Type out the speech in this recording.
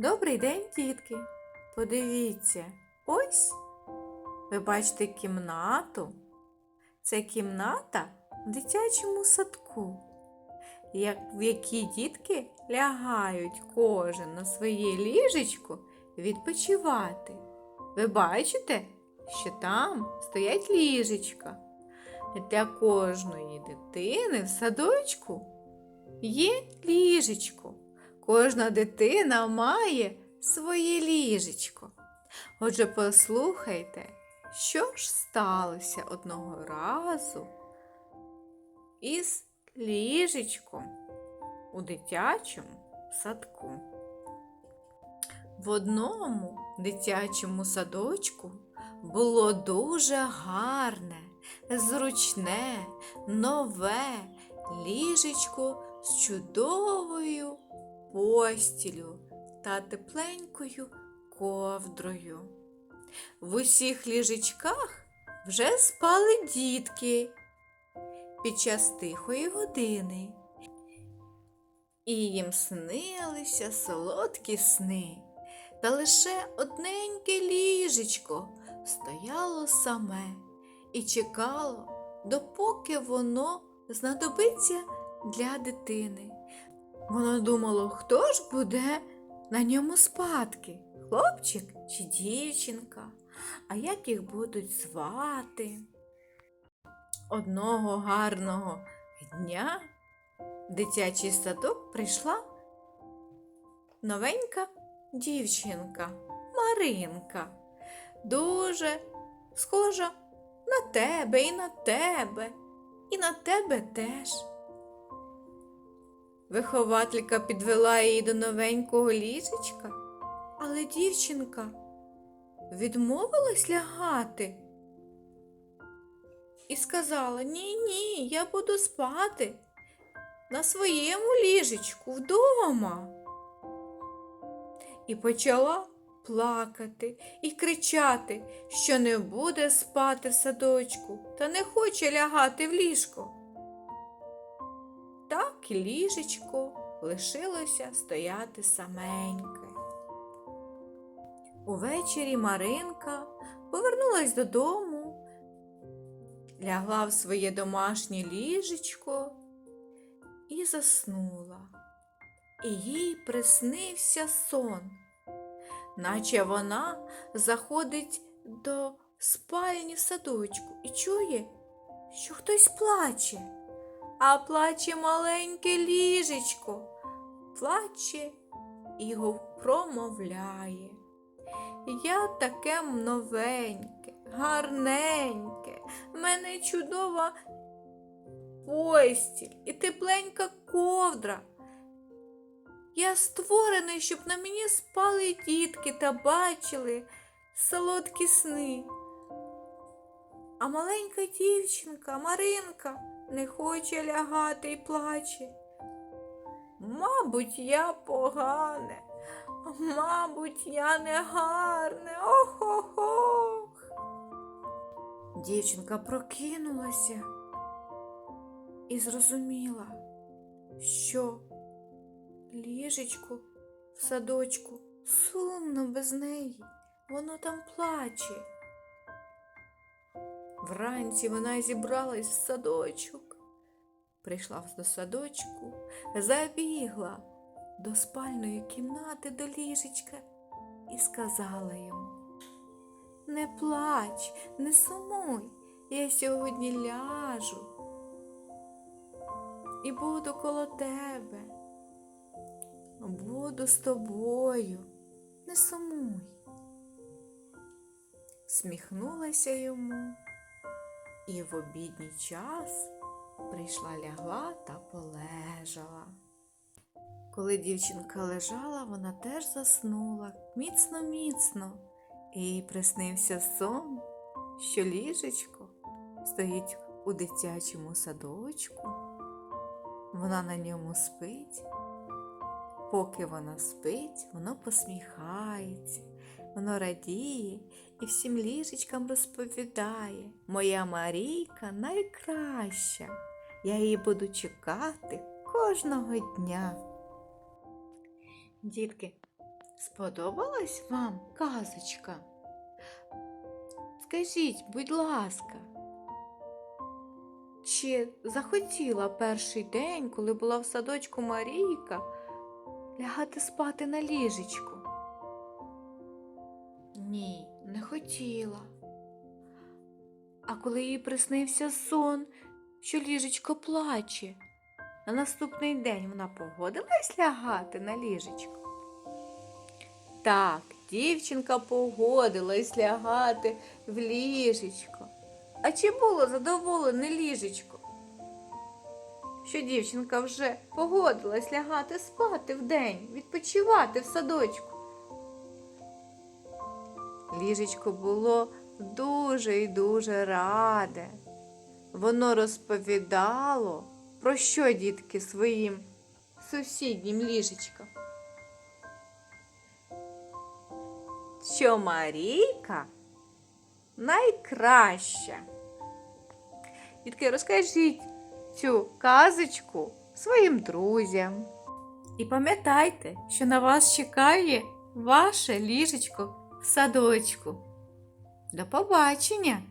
Добрий день, дітки! Подивіться, ось ви бачите кімнату. Це кімната в дитячому садку, в якій дітки лягають кожен на своє ліжечко відпочивати. Ви бачите, що там стоять ліжечка. Для кожної дитини в садочку є ліжечко. Кожна дитина має своє ліжечко. Отже, послухайте, що ж сталося одного разу із ліжечком у дитячому садку. В одному дитячому садочку було дуже гарне, зручне, нове ліжечко з чудовою постілю та тепленькою ковдрою. В усіх ліжечках вже спали дітки під час тихої години. І їм снилися солодкі сни, та лише одненьке ліжечко стояло саме і чекало, допоки воно знадобиться для дитини. Воно думало, хто ж буде на ньому спадки, хлопчик чи дівчинка, а як їх будуть звати. Одного гарного дня в дитячий садок прийшла новенька дівчинка Маринка, дуже схожа на тебе і на тебе, і на тебе теж. Вихователька підвела її до новенького ліжечка, але дівчинка відмовилась лягати і сказала: Ні, ні, я буду спати на своєму ліжечку вдома. І почала плакати і кричати, що не буде спати в садочку та не хоче лягати в ліжко. Так ліжечко лишилося стояти саменьке. Увечері Маринка повернулась додому, лягла в своє домашнє ліжечко і заснула. І їй приснився сон, наче вона заходить до спальні в садочку і чує, що хтось плаче а плаче маленьке ліжечко, плаче і промовляє. Я таке новеньке, гарненьке, в мене чудова постіль і тепленька ковдра. Я створений, щоб на мені спали дітки та бачили солодкі сни. А маленька дівчинка Маринка не хоче лягати і плаче. Мабуть, я погане, мабуть, я не гарне. Ох-ох-ох. Дівчинка прокинулася і зрозуміла, що ліжечку в садочку сумно без неї, воно там плаче. Вранці вона зібралась в садочок, прийшла до садочку, забігла до спальної кімнати до ліжечка і сказала йому Не плач, не сумуй, я сьогодні ляжу і буду коло тебе, буду з тобою, не сумуй. Сміхнулася йому і в обідній час прийшла лягла та полежала. Коли дівчинка лежала, вона теж заснула міцно міцно, і приснився сон, що ліжечко стоїть у дитячому садочку. Вона на ньому спить. Поки вона спить, воно посміхається, воно радіє і всім ліжечкам розповідає. Моя Марійка найкраща. Я її буду чекати кожного дня. Дітки, Сподобалась вам казочка? Скажіть, будь ласка, чи захотіла перший день, коли була в садочку Марійка, лягати спати на ліжечку? Ні, не хотіла. А коли їй приснився сон, що ліжечко плаче, на наступний день вона погодилась лягати на ліжечко? Так, дівчинка погодилась лягати в ліжечко. А чи було задоволене ліжечко? Що дівчинка вже погодилась лягати спати вдень, відпочивати в садочку. Ліжечко було дуже і дуже раде. Воно розповідало, про що дітки своїм сусіднім ліжечкам. Що Марійка найкраща. Дітки, розкажіть цю казочку своїм друзям. І пам'ятайте, що на вас чекає ваше ліжечко садочку. До побачення!